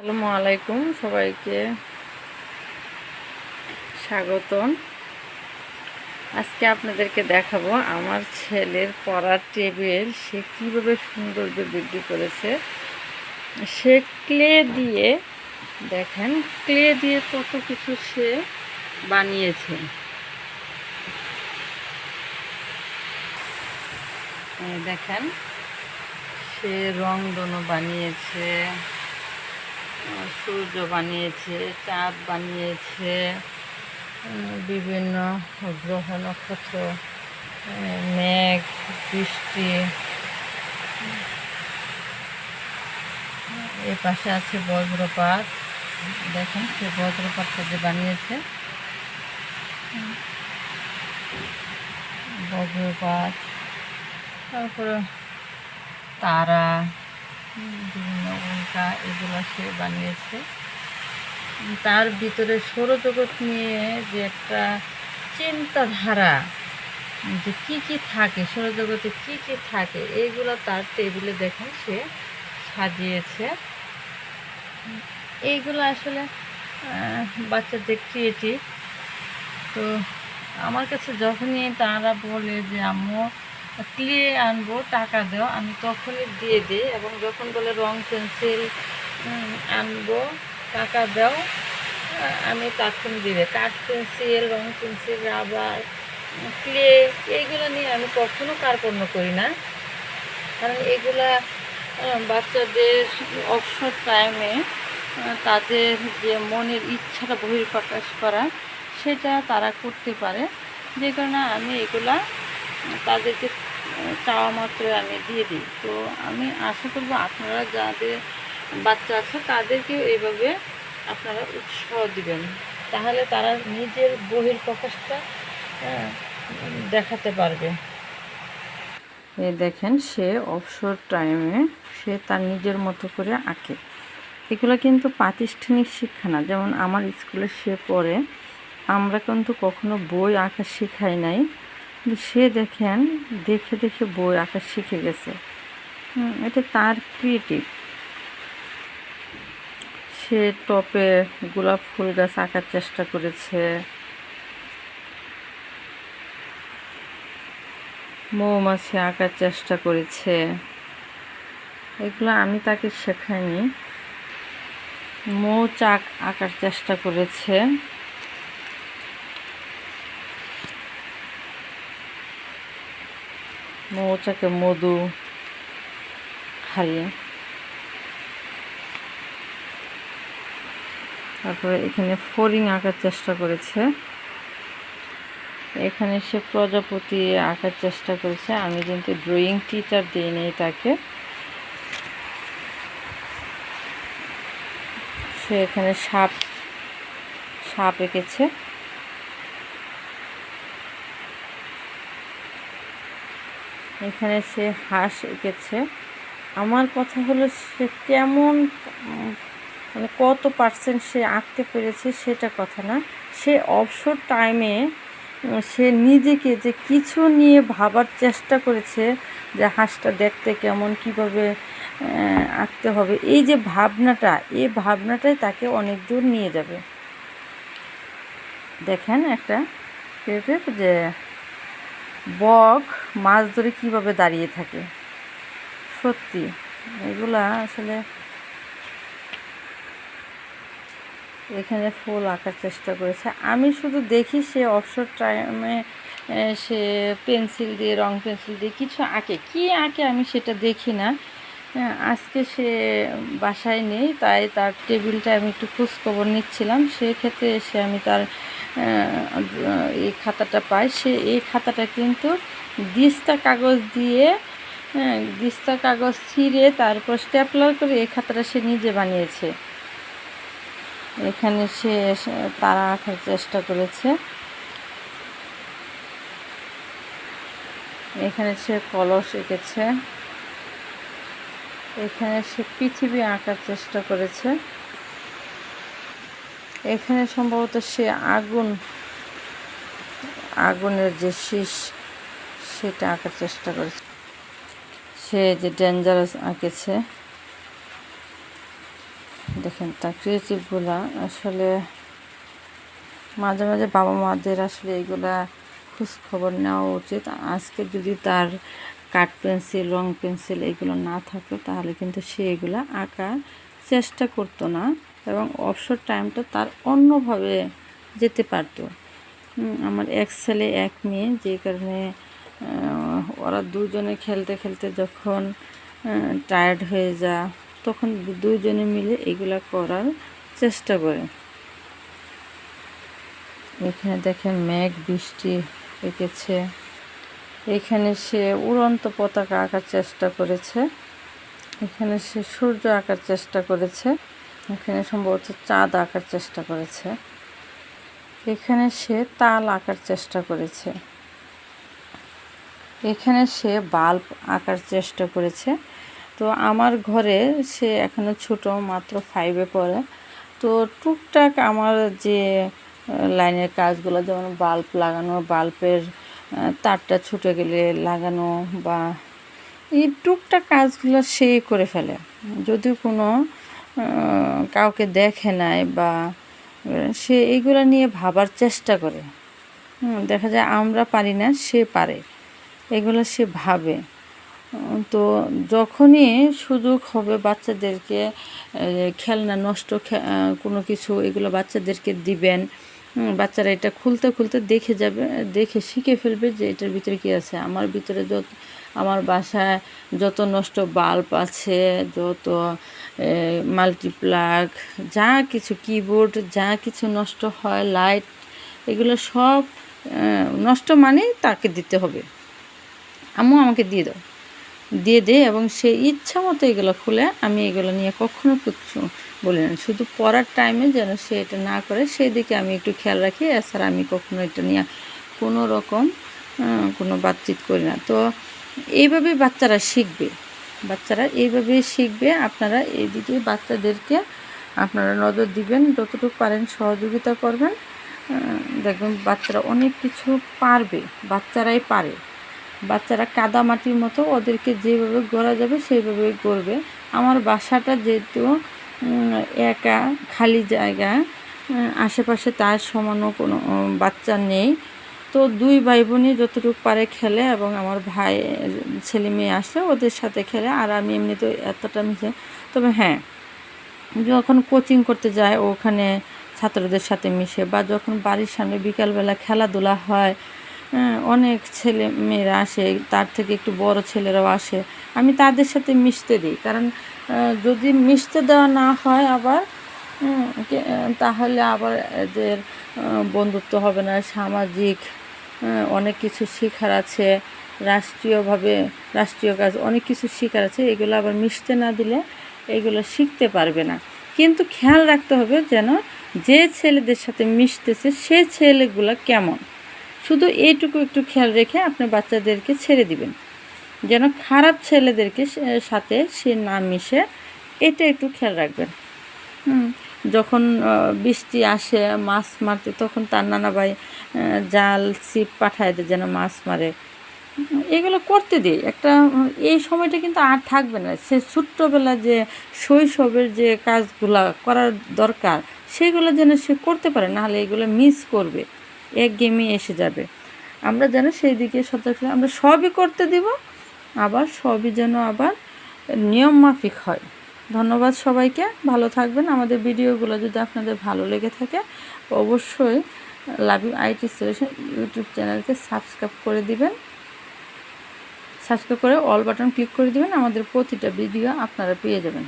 আসসালামু আলাইকুম, সবাইকে স্বাগতম। আজকে আপনাদেরকে দেখাবো আমার ছেলের পড়ার টেবিল, সে কীভাবে সৌন্দর্য বৃদ্ধি করেছে। সে ক্লে দিয়ে, দেখেন, ক্লে দিয়ে কত কিছু সে বানিয়েছে। দেখেন, সে রং দোনো বানিয়েছে। সূর্য বানিয়েছে, চাঁদ বানিয়েছে বিভিন্ন গ্রহ নক্ষত্র মেঘ, বৃষ্টি, এ পাশে আছে বজ্রপাত। দেখেন সে বজ্রপাতটা যে বানিয়েছে। বজ্রপাত, তারপরে তারা বিভিন্ন উল্কা এগুলো সে বানিয়েছে। তার ভিতরে সৌরজগৎ নিয়ে যে একটা চিন্তাধারা, যে কি কি থাকে, সৌরজগতে কি কি থাকে এইগুলো তার টেবিলে দেখেন সে সাজিয়েছে। এইগুলো আসলে বাচ্চাদের ক্রিয়েটিভ তো আমার কাছে যখনই তারা বলে যে, আম্মু ক্লে আনব, টাকা দাও, আমি তখনই দিয়ে দিই এবং যখন বলে রং পেন্সিল আনব, টাকা দাও আমি তখন দিবে কাঠ পেন্সিল, রং পেন্সিল, রাবার, ক্লে, এইগুলো নিয়ে আমি কখনো কার্পণ্য করি না। কারণ এগুলা বাচ্চাদের অবসর টাইমে তাদের যে মনের ইচ্ছাটা বহির্প্রকাশ করা, সেটা তারা করতে পারে। যে কারণে আমি এগুলা, তাদেরকে চাওয়া মাত্র আমি দিয়ে দিই। তো আমি আশা করব আপনারা যাদের বাচ্চা আছে তাদেরকেও এইভাবে আপনারা উৎসাহ দিবেন। তাহলে তারা নিজের বহির প্রকাশটা দেখাতে পারবে। এ দেখেন, সে অবসর টাইমে সে তার নিজের মতো করে আঁকে। এগুলো কিন্তু প্রাতিষ্ঠানিক শিক্ষা না। যেমন আমার স্কুলে সে পড়ে, আমরা কিন্তু কখনো বই আঁকা শেখাই নাই। সে দেখেন, দেখে দেখে বই আঁকা শিখে গেছে। এটা তার ক্রিয়েটিভ সে টপে গোলাপ ফুল গাছ আঁকার চেষ্টা করেছে। মৌমাছি আঁকার চেষ্টা করেছে। এগুলো আমি তাকে শেখাইনি। মৌচাক আঁকার চেষ্টা করেছে। মৌচাকে মধু হারিয়ে। তারপরে এখানে ফড়িং আঁকার চেষ্টা করেছে। এখানে সে প্রজাপতি আঁকার চেষ্টা করেছে। আমি কিন্তু ড্রয়িং টিচার দিইনি তাকে। সে এখানে সাপ সাপ এঁকেছে। এখানে সে হাঁস এঁকেছে। আমার কথা হলো সে কেমন মানে কত পার্সেন্ট সে আঁকতে পেরেছে সেটা কথা না। সে অবসর টাইমে সে নিজেকে যে কিছু নিয়ে ভাবার চেষ্টা করেছে, যে হাঁসটা দেখতে কেমন, কীভাবে আঁকতে হবে, এই যে ভাবনাটা, এই ভাবনাটাই তাকে অনেক দূর নিয়ে যাবে। দেখেন একটা যে বক, মাছ ধরে কীভাবে দাঁড়িয়ে থাকে? সত্যি, এগুলা আসলে এখানে ফুল আঁকার চেষ্টা করেছে। আমি শুধু দেখি সে অবসর টাইমে সে পেন্সিল দিয়ে, রং পেন্সিল দিয়ে কিছু আঁকে। কি আঁকে আমি সেটা দেখি না। আজকে সে বাসায় নেই, তাই তার টেবিলটা আমি একটু খোঁজখবর নিচ্ছিলাম। সেক্ষেত্রে এসে আমি তার এই খাতাটা পায়। সে এই খাতাটা কিন্তু দিস্তা কাগজ দিয়ে হ্যাঁ দিস্তা কাগজ ছিঁড়ে তারপর স্ট্যাপলার করে এই খাতাটা সে নিজে বানিয়েছে। এখানে সে তারা আঁকার চেষ্টা করেছে। এখানে সে কলস এঁকেছে। এখানে সে পৃথিবী আঁকার চেষ্টা করেছে। এখানে সম্ভবত সে আগুন, আগুনের যে শীষ, সেটা আঁকার চেষ্টা করেছে। সে যে ডেঞ্জারাস আঁকেছে, দেখেন, তার ক্রিয়েটিভগুলা আসলে মাঝে মাঝে বাবা মাদের আসলে এইগুলা খোঁজ খবর নেওয়া উচিত। আজকে যদি তার কাঠ পেন্সিল, রং পেন্সিল এগুলো না থাকতো, তাহলে কিন্তু সে এগুলো আঁকার চেষ্টা করতো না। এবং অবসর টাইমটা তার অন্যভাবে যেতে পারতো। আমার এক ছেলে, এক মেয়ে, যে কারণে ওরা দুজনে খেলতে খেলতে যখন টায়ার্ড হয়ে যা তখন দুজনে মিলে এগুলা করার চেষ্টা করে। এখানে দেখেন মেঘ, বৃষ্টি এঁকেছে। এখানে সে উড়ন্ত পতাকা আঁকার চেষ্টা করেছে। এখানে সে সূর্য আঁকার চেষ্টা করেছে। এখানে সম্ভবত চাঁদ আঁকার চেষ্টা করেছে। এখানে সে তাল আঁকার চেষ্টা করেছে। এখানে সে বাল্ব আঁকার চেষ্টা করেছে। তো আমার ঘরে সে এখনও ছোট, মাত্র ফাইভে পড়ে। তো টুকটাক আমার যে লাইনের কাজগুলো, যেমন বাল্ব লাগানো, বাল্বের তারটা ছুটে গেলে লাগানো বা এই টুকটাক কাজগুলো সে করে ফেলে। যদি কোনো কাউকে দেখে নাই বা সে এইগুলো নিয়ে ভাবার চেষ্টা করে। দেখা যায় আমরা পারি না, সে পারে। এগুলো সে ভাবে। তো যখনই সুযোগ হবে বাচ্চাদেরকে খেলনা নষ্ট কোনো কিছু, এগুলো বাচ্চাদেরকে দিবেন বাচ্চারা এটা খুলতে খুলতে দেখে যাবে, দেখে শিখে ফেলবে যে এটার ভিতরে কী আছে। আমার ভিতরে যত আমার বাসায় যত নষ্ট বাল্ব আছে, যত মাল্টিপ্লাগ যা কিছু কিবোর্ড যা কিছু নষ্ট হয় লাইট এগুলো সব নষ্ট মানেই তাকে দিতে হবে। আম্মু আমাকে দিয়ে দাও। দিয়ে দে এবং সে ইচ্ছা মতো এগুলো খুলে, আমি এগুলো নিয়ে কখনো কিছু বলি না। শুধু পড়ার টাইমে যেন সে এটা না করে, সেদিকে আমি একটু খেয়াল রাখি। এছাড়া আমি কখনো এটা নিয়ে কোনো রকম কোনো বাতচিত করি না। তো এইভাবে বাচ্চারা শিখবে। বাচ্চারা এইভাবেই শিখবে, আপনারা এইদিকে বাচ্চাদেরকে আপনারা নজর দিবেন, যতটুকু পারেন সহযোগিতা করবেন। দেখবেন বাচ্চারা অনেক কিছু পারবে, বাচ্চারাই পারে। বাচ্চারা কাদা মাটির মতো ওদেরকে যেভাবে গড়া যাবে, সেইভাবে গড়বে। আমার বাসাটা যেহেতু একা, খালি জায়গা আশেপাশে তার সমানও কোনো বাচ্চা নেই। তো দুই ভাই বোনই যতটুকু পারে খেলে এবং আমার ভাই ছেলে মেয়ে আসলে ওদের সাথে খেলে। আর আমি এমনি তো এতটা মিশে তবে হ্যাঁ যখন কোচিং করতে যায় ওখানে ছাত্রদের সাথে মিশে বা যখন বাড়ির সামনে বিকালবেলা খেলাধুলা হয় হ্যাঁ, অনেক ছেলে মেয়েরা আসে তার থেকে একটু বড় ছেলেরাও আসে আমি তাদের সাথে মিশতে দিই। কারণ যদি মিশতে দেওয়া না হয় আবার কে- তাহলে আবার এদের বন্ধুত্ব হবে না সামাজিক অনেক কিছু শেখার আছে রাষ্ট্রীয়ভাবে রাষ্ট্রীয় কাজ অনেক কিছু শেখার আছে এগুলো আবার মিশতে না দিলে এগুলো শিখতে পারবে না। কিন্তু খেয়াল রাখতে হবে যেন যে ছেলেদের সাথে মিশতেছে সে ছেলেগুলো কেমন। শুধু এইটুকু একটু খেয়াল রেখে আপনি বাচ্চাদেরকে ছেড়ে দিবেন। যেন খারাপ ছেলেদেরকে সাথে সে না মিশে এটা একটু খেয়াল রাখবেন। হুম, যখন বৃষ্টি আসে, মাছ মারতে, তখন তার নানা ভাই জাল, ছিপ পাঠায় দেয় যেন মাছ মারে। এগুলো করতে দিই। একটা, এই সময়টা কিন্তু আর থাকবে না। সে ছোট্টবেলা যে শৈশবের যে কাজগুলা করার দরকার, সেগুলো যেন সে করতে পারে, নাহলে এগুলো মিস করবে। এক গেমে এসে যাবে। আমরা যেন সেই দিকে সতর্ক আমরা সবই করতে দিব, আবার সবই যেন আবার নিয়ম মাফিক হয়। ধন্যবাদ সবাইকে। ভালো থাকবেন। আমাদের ভিডিওগুলো যদি আপনাদের ভালো লেগে থাকে, অবশ্যই লাভ আইটি সলিউশন ইউটিউব চ্যানেলকে সাবস্ক্রাইব করে দিবেন। সাবস্ক্রাইব করে অল বাটন ক্লিক করে দিবেন। আমাদের প্রতিটা ভিডিও আপনারা পেয়ে যাবেন।